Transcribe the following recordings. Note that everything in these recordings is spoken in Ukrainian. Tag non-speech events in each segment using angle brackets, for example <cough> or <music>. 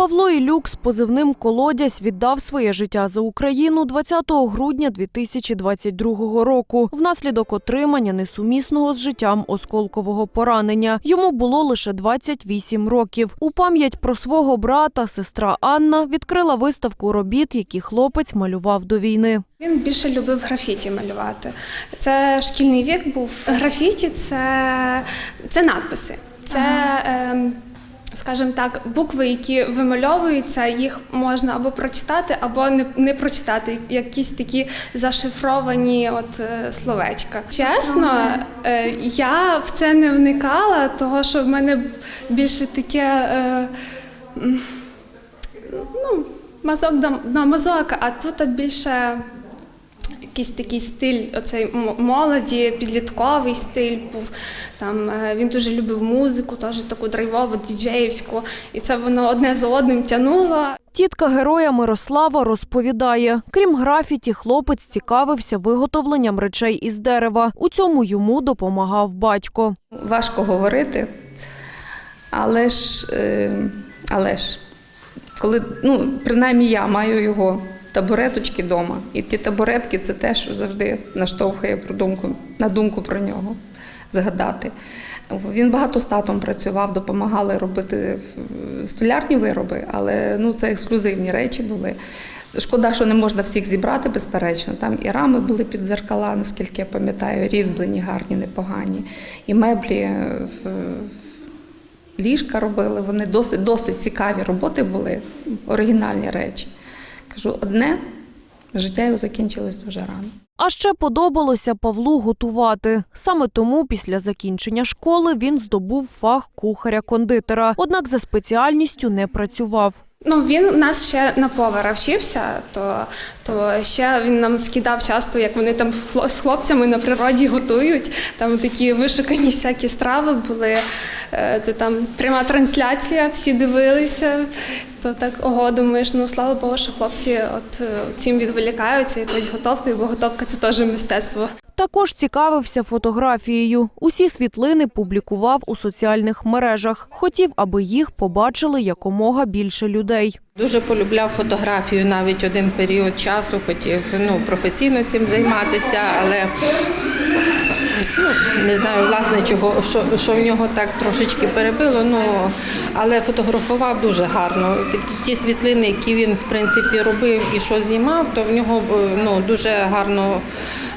Павло Ілюк з позивним Колодязь віддав своє життя за Україну 20 грудня 2022 року внаслідок отримання несумісного з життям осколкового поранення. Йому було лише 28 років. У пам'ять про свого брата сестра Анна відкрила виставку робіт, які хлопець малював до війни. Він більше любив графіті малювати. Це шкільний вік був. Графіті це, це надписи. Це, ем, скажімо так, букви, які вимальовуються, їх можна або прочитати, або не, не прочитати. Якісь такі зашифровані от, е, словечка. Чесно, е, я в це не вникала, того що в мене більше таке. Е, ну, мазок до мазока, а тут більше якийсь такий стиль, оцей молоді, підлітковий стиль був. Там е, він дуже любив музику, теж таку драйвову, діджеївську, і це воно одне за одним тягнуло. Тітка героя Мирослава розповідає, крім графіті, хлопець цікавився виготовленням речей із дерева. У цьому йому допомагав батько. Важко говорити, але ж, е, але ж, коли, ну, принаймні я маю його табуреточки вдома. І ті табуретки це те, що завжди наштовхує про думку, на думку про нього згадати. Він багато з татом працював, допомагали робити столярні вироби, але ну, це ексклюзивні речі були. Шкода, що не можна всіх зібрати, безперечно. Там і рами були під дзеркала, наскільки я пам'ятаю, різьблені, гарні, непогані. І меблі, е, ліжка робили. Вони досить, досить цікаві роботи були, оригінальні речі. Кажу, одне життя його закінчилось дуже рано. А ще подобалося Павлу готувати. Саме тому після закінчення школи він здобув фах кухаря-кондитера, однак за спеціальністю не працював. Ну, він у нас ще на повара вчився, то, то ще він нам скидав часто, як вони там з хлопцями на природі готують. Там такі вишукані всякі страви були. Е, То там пряма трансляція, всі дивилися. То так ого, думаєш, ну слава Богу, що хлопці от е, цим відволікаються якоюсь готовкою, бо готовка це теж мистецтво. Також цікавився фотографією. Усі світлини публікував у соціальних мережах. Хотів, аби їх побачили якомога більше людей. Дуже полюбляв фотографію навіть один період часу, хотів ну, професійно цим займатися, але ну, не знаю, власне, чого, що, що в нього так трошечки перебило. Ну, але фотографував дуже гарно. Такі ті світлини, які він в принципі робив і що знімав, то в нього е, ну, дуже гарно.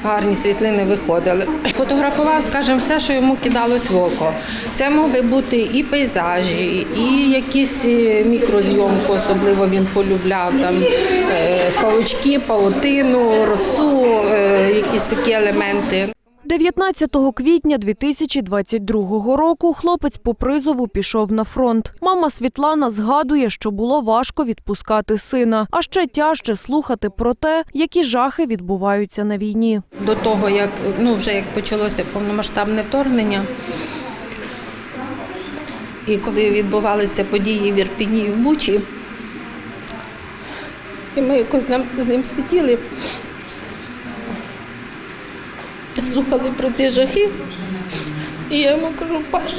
Гарні світлини виходили. Фотографував, скажімо, все, що йому кидалось в око. Це могли бути і пейзажі, і якісь е, мікрозйомку, особливо він полюбляв там е, павучки, павутину, росу, е, якісь такі елементи. 19 квітня 2022 року хлопець по призову пішов на фронт. Мама Світлана згадує, що було важко відпускати сина, а ще тяжче слухати про те, які жахи відбуваються на війні. До того, як ну вже як почалося повномасштабне вторгнення. І коли відбувалися події в Ірпіні і в Бучі, і ми якось з ним, сиділи, слухали про ці жахи. І я йому кажу, Паш,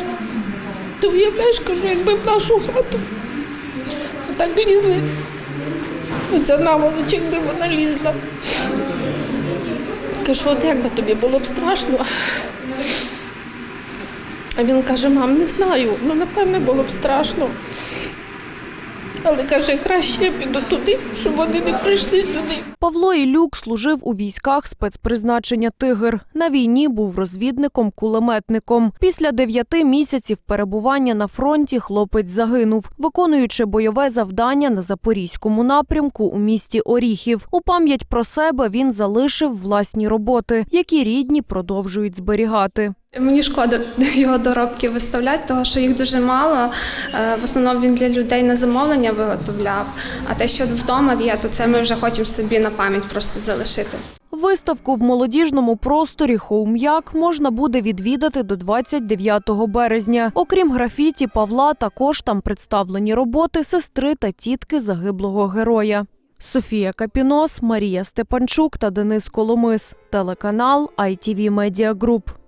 ти уявляєш, кажу, якби в нашу хату так лізли. Оця наволоч, якби вона лізла. Кажу, от як би тобі було б страшно. А він каже, мам, не знаю, ну напевне було б страшно. Але каже, краще я піду туди, щоб вони не прийшли сюди. Павло Ілюк служив у військах спецпризначення Тигр. На війні був розвідником-кулеметником. Після дев'яти місяців перебування на фронті хлопець загинув, виконуючи бойове завдання на запорізькому напрямку у місті Оріхів. У пам'ять про себе він залишив власні роботи, які рідні продовжують зберігати. Мені шкода <laughs> його доробки виставляти, тому що їх дуже мало. Е, В основному він для людей на замовлення виготовляв. А те, що вдома є, то це ми вже хочемо собі на пам'ять просто залишити. Виставку в молодіжному просторі Хоум'як можна буде відвідати до 29 березня. Окрім графіті Павла, також там представлені роботи сестри та тітки загиблого героя. Софія Капінос, Марія Степанчук та Денис Коломис. Телеканал ITV Media Group.